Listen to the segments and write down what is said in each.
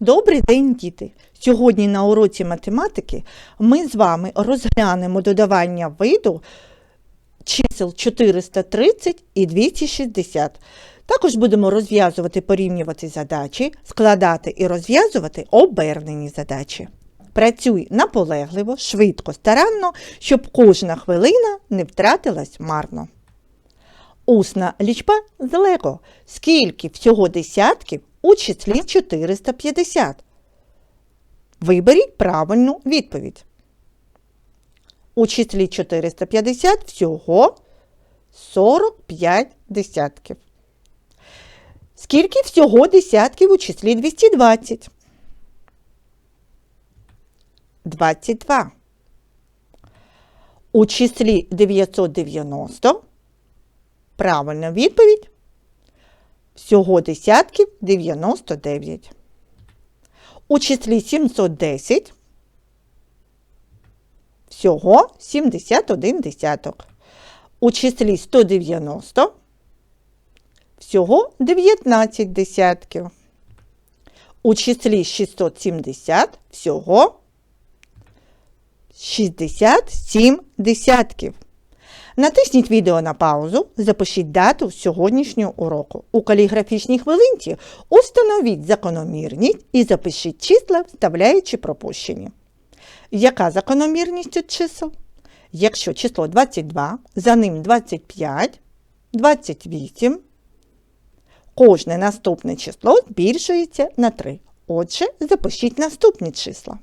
Добрий день, діти! Сьогодні на уроці математики ми з вами розглянемо додавання виду чисел 430 і 260. Також будемо розв'язувати порівнювати задачі, складати і розв'язувати обернені задачі. Працюй наполегливо, швидко, старанно, щоб кожна хвилина не втратилась марно. Усна лічба з Лего. Скільки всього десятків у числі 450? Виберіть правильну відповідь. У числі 450 всього 45 десятків. Скільки всього десятків у числі 220? 22. У числі 990 Правильна відповідь. Всього десятків 99. У числі 710 всього 71 десяток. У числі 190 всього 19 десятків. У числі 670 всього 67 десятків. Натисніть відео на паузу, запишіть дату сьогоднішнього уроку. У каліграфічній хвилинці установіть закономірність і запишіть числа, вставляючи пропущені. Яка закономірність у чисел? Якщо число 22, за ним 25, 28, кожне наступне число збільшується на 3. Отже, запишіть наступні числа.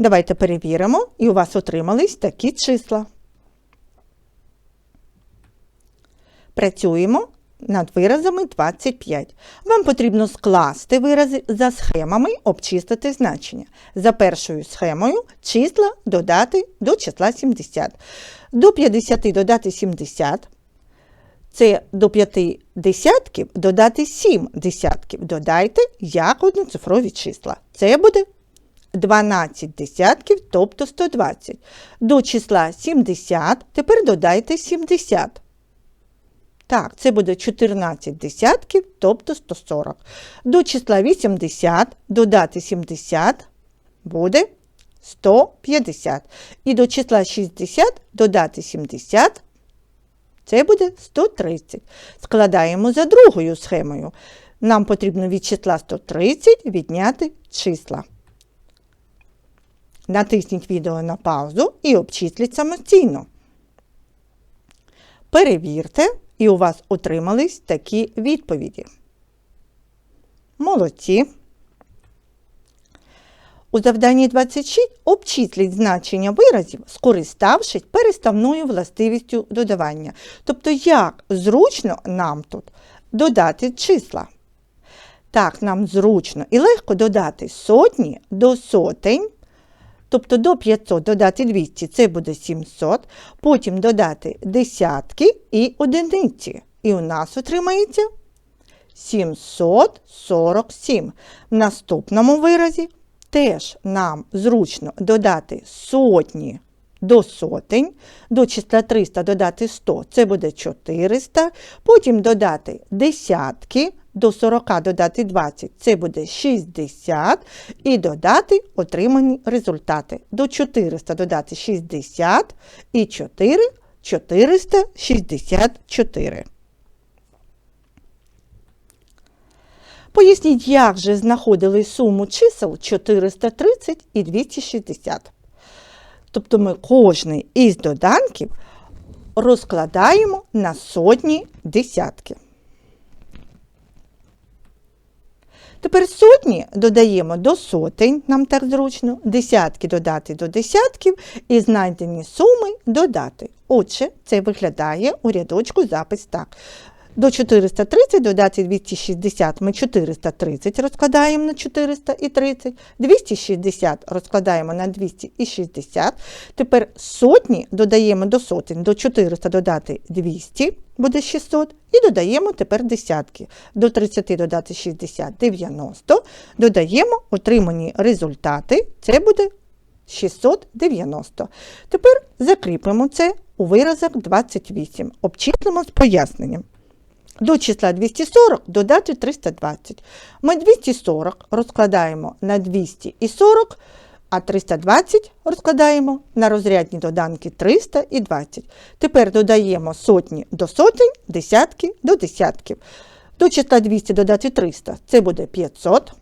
Давайте перевіримо, і у вас отримались такі числа. Працюємо над виразами 25. Вам потрібно скласти вирази за схемами, обчистити значення. За першою схемою числа додати до числа 70. До 50 додати 70. Це до 5 десятків додати 7 десятків. Додайте як одноцифрові числа. Це буде 12 десятків, тобто 120. До числа 70 тепер додайте 70. Так, це буде 14 десятків, тобто 140. До числа 80 додати 70 буде 150. І до числа 60 додати 70. Це буде 130. Складаємо за другою схемою. Нам потрібно від числа 130 відняти числа. Натисніть відео на паузу і обчисліть самостійно. Перевірте, і у вас отримались такі відповіді. Молодці. У завданні 26 обчисліть значення виразів, скориставшись переставною властивістю додавання. Тобто, як зручно нам тут додати числа. Так, нам зручно і легко додати сотні до сотень. Тобто до 500 додати 200 це буде 700, потім додати десятки і одиниці. І у нас отримається 747. В наступному виразі теж нам зручно додати сотні до сотень, до числа 300 додати 100, це буде 400, потім додати десятки до 40 додати 20 це буде 60. І додати отримані результати. До 400 додати 60 і 4 464. Поясніть, як же знаходили суму чисел 430 і 260. Тобто ми кожний із доданків розкладаємо на сотні десятки. Тепер сотні додаємо до сотень, нам так зручно, десятки додати до десятків і знайдені суми додати. Отже, це виглядає у рядочку запис так. До 430 додати 260 ми 430 розкладаємо на 430, 260 розкладаємо на 260. Тепер сотні додаємо до сотень, до 400 додати 200, буде 600, і додаємо тепер десятки. До 30 додати 60, 90, додаємо отримані результати, це буде 690. Тепер закріпимо це у виразах 28, обчислимо з поясненням. До числа 240 додати 320. Ми 240 розкладаємо на 240, а 320 розкладаємо на розрядні доданки 300 і 20. Тепер додаємо сотні до сотень, десятки до десятків. До числа 200 додати 300 це буде 500.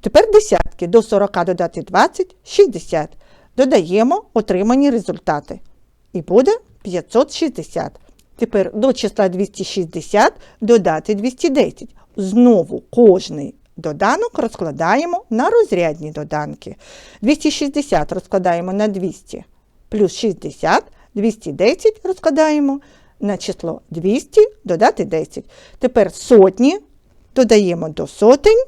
Тепер десятки до 40 додати 20 60. Додаємо отримані результати. І буде 560. Тепер до числа 260 додати 210. Знову кожний доданок розкладаємо на розрядні доданки. 260 розкладаємо на 200 плюс 60, 210 розкладаємо на число 200 додати 10. Тепер сотні додаємо до сотень.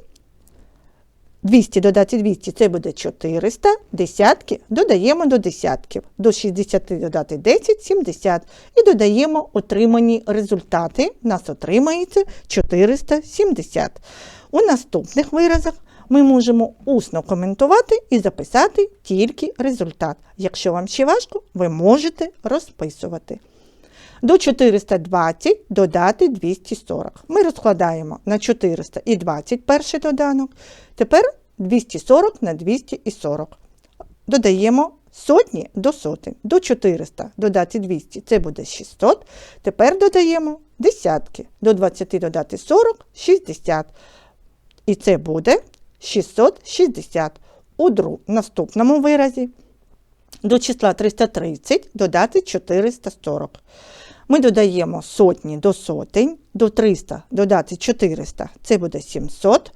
200 додати 200 це буде 400, десятки додаємо до десятків. До 60 додати 10 70 і додаємо отримані результати. У нас отримається 470. У наступних виразах ми можемо усно коментувати і записати тільки результат. Якщо вам ще важко, ви можете розписувати. До 420 додати 240. Ми розкладаємо на 420 перший доданок. Тепер 240 на 240. Додаємо сотні до сотень. До 400 додати 200 це буде 600. Тепер додаємо десятки. До 20 додати 40 60. І це буде 660. У наступному виразі до числа 330 додати 440. Ми додаємо сотні до сотень, до 300 додати 400, це буде 700.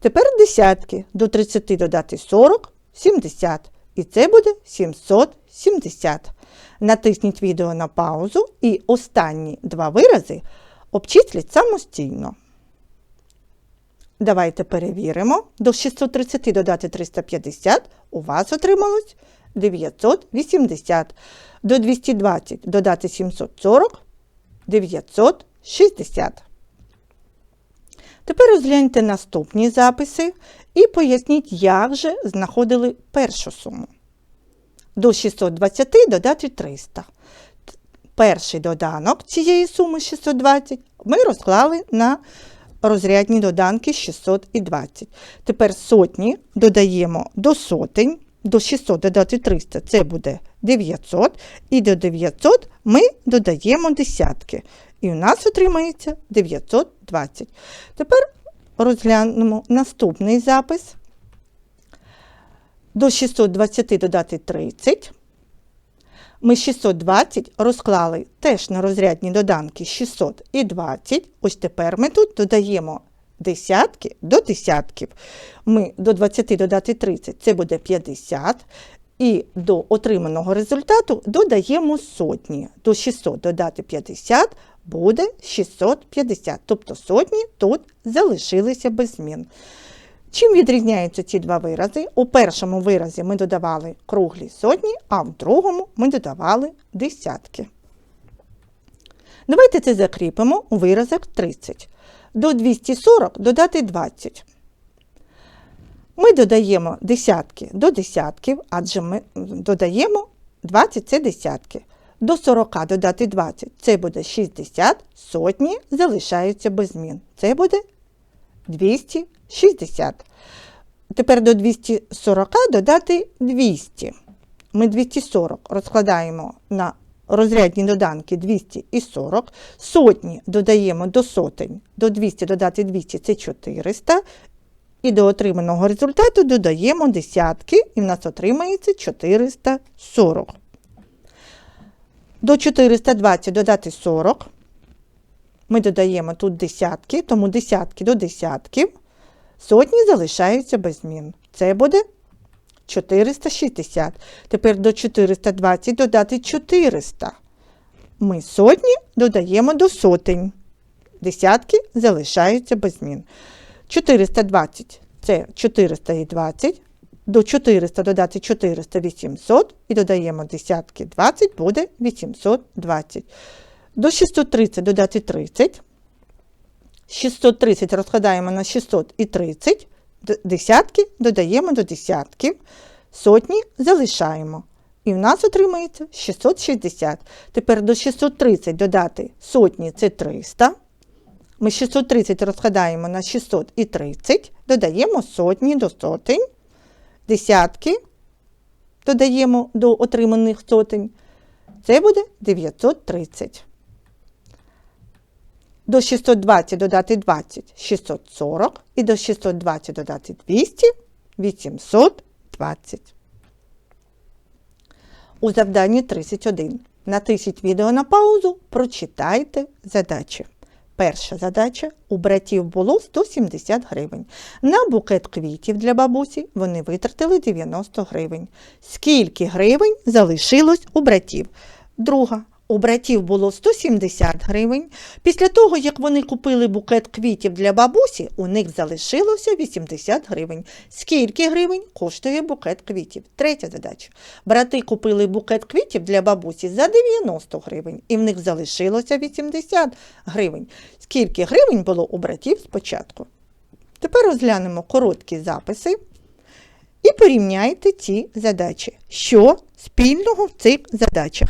Тепер десятки до 30 додати 40, 70. І це буде 770. Натисніть відео на паузу і останні два вирази обчисліть самостійно. Давайте перевіримо. До 630 додати 350 у вас отрималось 980. До 220 додати 740 960. Тепер розгляньте наступні записи і поясніть, як же знаходили першу суму. До 620 додати 300. Перший доданок цієї суми 620 ми розклали на розрядні доданки 620. Тепер сотні додаємо до сотень, до 600 додати 300 це буде 900. І до 900 ми додаємо десятки. І у нас отримається 920. Тепер розглянемо наступний запис. До 620 додати 30. Ми 620 розклали теж на розрядні доданки 600 і 20. Ось тепер ми тут додаємо десятки до десятків. Ми до 20 додати 30 це буде 50. І до отриманого результату додаємо сотні. До 600 додати 50 буде 650. Тобто сотні тут залишилися без змін. Чим відрізняються ці два вирази? У першому виразі ми додавали круглі сотні, а в другому ми додавали десятки. Давайте це закріпимо у виразах 30. До 240 додати 20. Ми додаємо десятки до десятків, адже ми додаємо 20 це десятки. До 40 додати 20 це буде 60, сотні залишаються без змін. Це буде 260. Тепер до 240 додати 200. Ми 240 розкладаємо на розрядні доданки 200 і 40. Сотні додаємо до сотень, до 200 додати 200 це 400. І до отриманого результату додаємо десятки, і в нас отримається 440. До 420 додати 40. Ми додаємо тут десятки, тому десятки до десятків. Сотні залишаються без змін. Це буде 460. Тепер до 420 додати 400. Ми сотні додаємо до сотень. Десятки залишаються без змін. 420 це 420. До 400 додати 400 800 і додаємо десятки 20, буде 820. До 630 додати 30. 630 розкладаємо на 600 і 30. Десятки додаємо до десятків. Сотні залишаємо. І в нас отримається 660. Тепер до 630 додати сотні це 300. Ми 630 розкладаємо на 600 і 30, додаємо сотні до сотень, десятки додаємо до отриманих сотень. Це буде 930. До 620 додати 20 640 і до 620 додати 200 820. У завданні 31. Натисніть відео на паузу, прочитайте задачі. Перша задача у братів було 170 гривень. На букет квітів для бабусі вони витратили 90 гривень. Скільки гривень залишилось у братів? Друга. У братів було 170 гривень. Після того, як вони купили букет квітів для бабусі, у них залишилося 80 гривень. Скільки гривень коштує букет квітів? Третя задача. Брати купили букет квітів для бабусі за 90 гривень, і в них залишилося 80 гривень. Скільки гривень було у братів спочатку? Тепер розглянемо короткі записи і порівняйте ці задачі. Що спільного в цих задачах?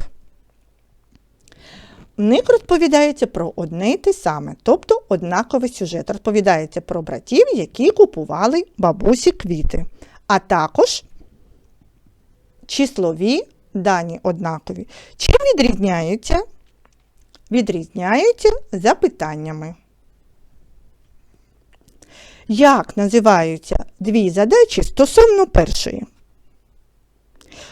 В них розповідається про одне й те саме, тобто однаковий сюжет. Розповідається про братів, які купували бабусі квіти, а також числові дані однакові. Чим відрізняються? Відрізняються запитаннями. Як називаються дві задачі стосовно першої?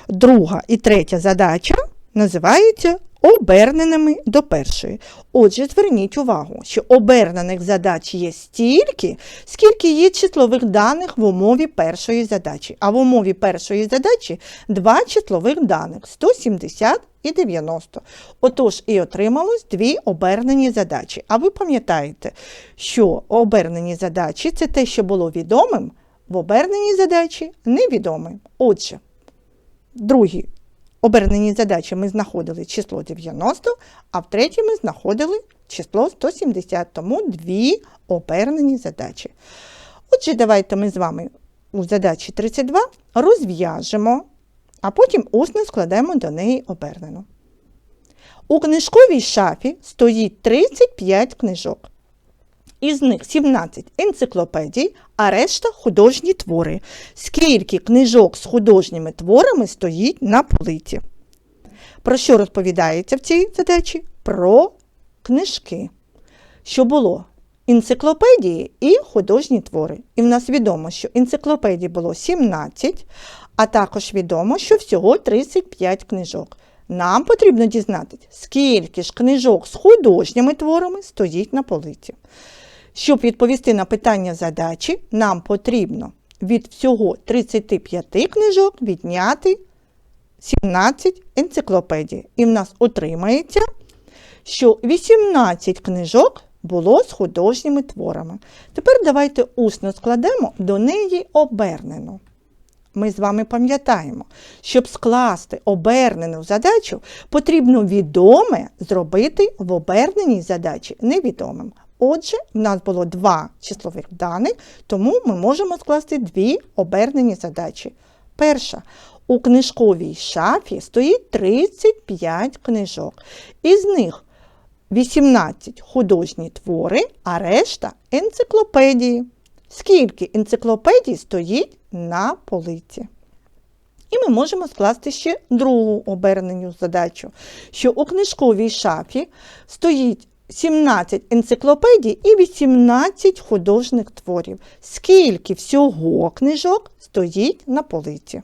Друга і третя задача називаються оберненими до першої. Отже, зверніть увагу, що обернених задач є стільки, скільки є числових даних в умові першої задачі. А в умові першої задачі два числових даних 170 і 90. Отож, і отрималось дві обернені задачі. А ви пам'ятаєте, що обернені задачі це те, що було відомим, в оберненій задачі невідомим. Отже, другий оберненій задачі ми знаходили число 90, а в третій ми знаходили число 170, тому дві обернені задачі. Отже, давайте ми з вами у задачі 32 розв'яжемо, а потім усно складемо до неї обернену. У книжковій шафі стоїть 35 книжок. Із них 17 енциклопедій, а решта художні твори. Скільки книжок з художніми творами стоїть на полиці? Про що розповідається в цій задачі? Про книжки. Що було? Енциклопедії і художні твори. І в нас відомо, що енциклопедій було 17, а також відомо, що всього 35 книжок. Нам потрібно дізнатися, скільки ж книжок з художніми творами стоїть на полиці. Щоб відповісти на питання задачі, нам потрібно від всього 35 книжок відняти 17 енциклопедій. І в нас отримається, що 18 книжок було з художніми творами. Тепер давайте усно складемо до неї обернену. Ми з вами пам'ятаємо, щоб скласти обернену задачу, потрібно відоме зробити в оберненій задачі невідомим. Отже, в нас було два числових даних, тому ми можемо скласти дві обернені задачі. Перша. У книжковій шафі стоїть 35 книжок. Із них 18 художні твори, а решта енциклопедії. Скільки енциклопедій стоїть на полиці? І ми можемо скласти ще другу оберненню задачу, що у книжковій шафі стоїть 17 енциклопедій і 18 художніх творів. Скільки всього книжок стоїть на полиці?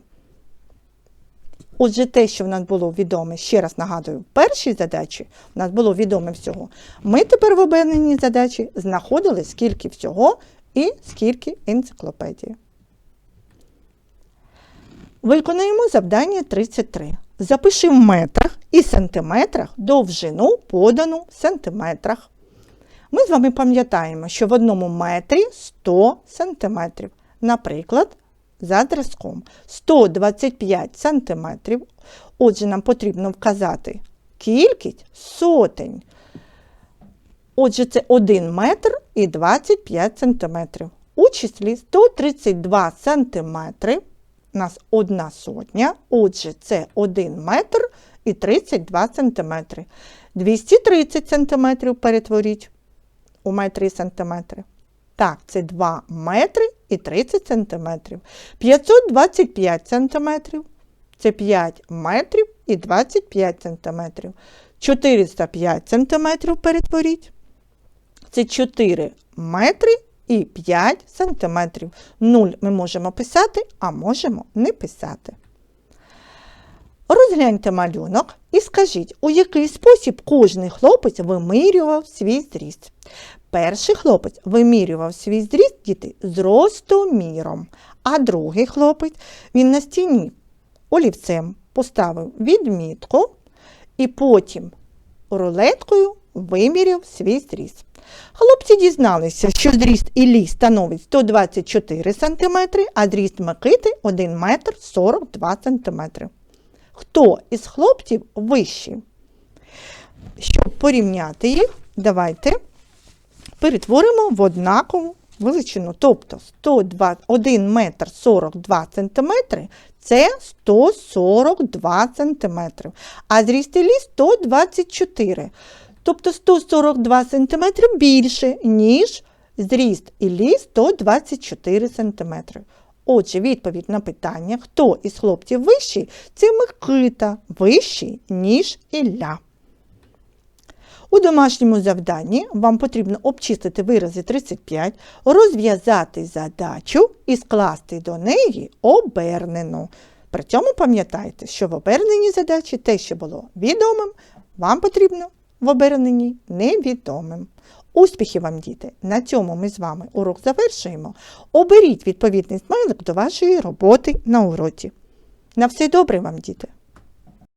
Отже, те, що в нас було відоме, ще раз нагадую, в першій задачі в нас було відоме всього. Ми тепер в оберненій задачі знаходили скільки всього і скільки енциклопедій. Виконуємо завдання 33. Запиши в метрах і сантиметрах довжину подану в сантиметрах. Ми з вами пам'ятаємо, що в одному метрі 100 сантиметрів. Наприклад, за зразком 125 сантиметрів. Отже, нам потрібно вказати кількість сотень. Отже, це 1 метр і 25 сантиметрів. У числі 132 сантиметри у нас одна сотня, отже, це 1 метр і 32 сантиметри. 230 сантиметрів перетворіть у метрі і сантиметри? Так, це 2 метри і 30 сантиметрів. 525 сантиметрів. Це 5 метрів і 25 сантиметрів. 405 сантиметрів перетворіть. Це 4 метри і 5 сантиметрів. 0 ми можемо писати, а можемо не писати. Розгляньте малюнок і скажіть, у який спосіб кожний хлопець вимірював свій зріст. Перший хлопець вимірював свій зріст діти з ростоміром, а другий хлопець він на стіні олівцем поставив відмітку і потім рулеткою виміряв свій зріст. Хлопці дізналися, що зріст Іллі становить 124 см, а зріст Микити 1 метр 42 см. Хто із хлопців вищий? Щоб порівняти їх, давайте перетворимо в однакову величину. Тобто 102, 1 метр 42 сантиметри – це 142 сантиметри, а зріст Іллі 124. Тобто 142 сантиметри більше, ніж зріст Іллі 124 сантиметри. Отже, відповідь на питання, хто із хлопців вищий, це Микита вищий, ніж Ілля. У домашньому завданні вам потрібно обчистити вирази 35, розв'язати задачу і скласти до неї обернену. При цьому пам'ятайте, що в оберненій задачі те, що було відомим, вам потрібно в оберненні невідомим. Успіхів вам, діти! На цьому ми з вами урок завершуємо. Оберіть відповідний смайлик до вашої роботи на уроці. На все добре вам, діти!